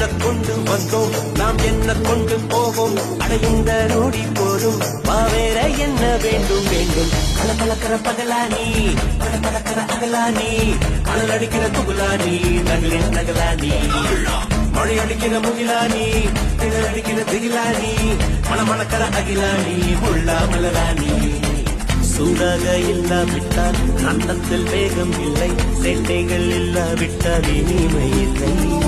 என்ன கொண்டு வந்தோம்? நாம் என்ன கொண்டு போவோம்? அடையுந்த நொடி போதும். பாவேர என்ன வேண்டும்? வேண்டும். கல கலக்கிற பகலானி பல பலக்கிற அகலானி கடல் அடிக்கிற துகுலானி நகலின் நகலானி மழை அடிக்கிற முகிலானி திணல் அடிக்கிற திகிலானி மணமணக்கிற அகிலானி முள்ளா மலரானி சூடாக இல்லாவிட்டால் அன்னத்தில் வேகம் இல்லை. சேட்டைகள் இல்லாவிட்டால் இனிமை இல்லை.